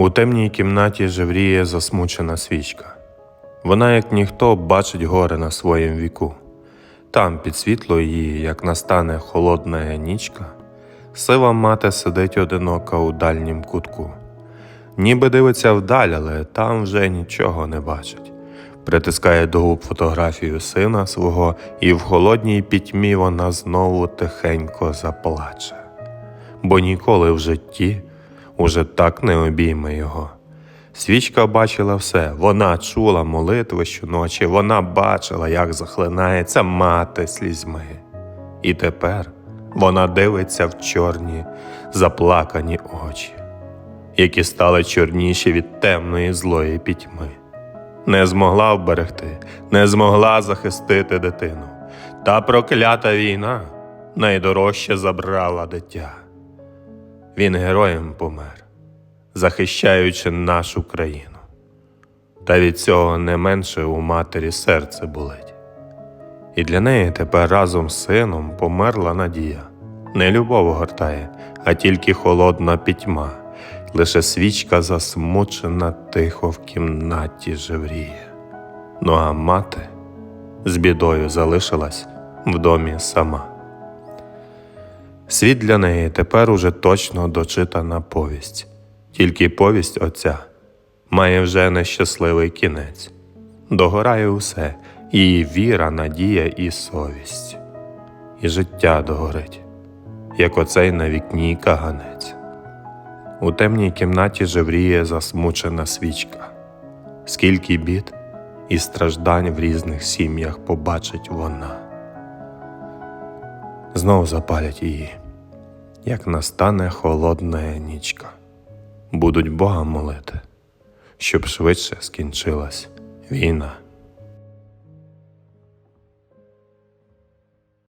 У темній кімнаті жевріє засмучена свічка. Вона, як ніхто, бачить горе на своїм віку. Там, під світло її, як настане холодна нічка, сива мати сидить одинока у дальнім кутку. Ніби дивиться вдаль, але там вже нічого не бачить. Притискає до губ фотографію сина свого, і в холодній пітьмі вона знову тихенько заплаче. Бо ніколи в житті уже так не обійме його. Свічка бачила все, вона чула молитви щоночі, вона бачила, як захлинається мати слізьми. І тепер вона дивиться в чорні, заплакані очі, які стали чорніші від темної злої пітьми. Не змогла вберегти, не змогла захистити дитину. Та проклята війна найдорожче забрала дитя. Він героєм помер, захищаючи нашу країну. Та від цього не менше у матері серце болить. І для неї тепер разом з сином померла надія. Не любов гортає, а тільки холодна пітьма. Лише свічка засмучена тихо в кімнаті жевріє. Ну а мати з бідою залишилась в домі сама. Світ для неї тепер уже точно дочитана повість, тільки повість оця має вже нещасливий кінець. Догорає усе, і віра, надія і совість, і життя догорить, як оцей на вікні каганець. У темній кімнаті жевріє засмучена свічка. Скільки бід і страждань в різних сім'ях побачить вона. Знов запалять її, як настане холодна нічка. Будуть Бога молити, щоб швидше скінчилась війна.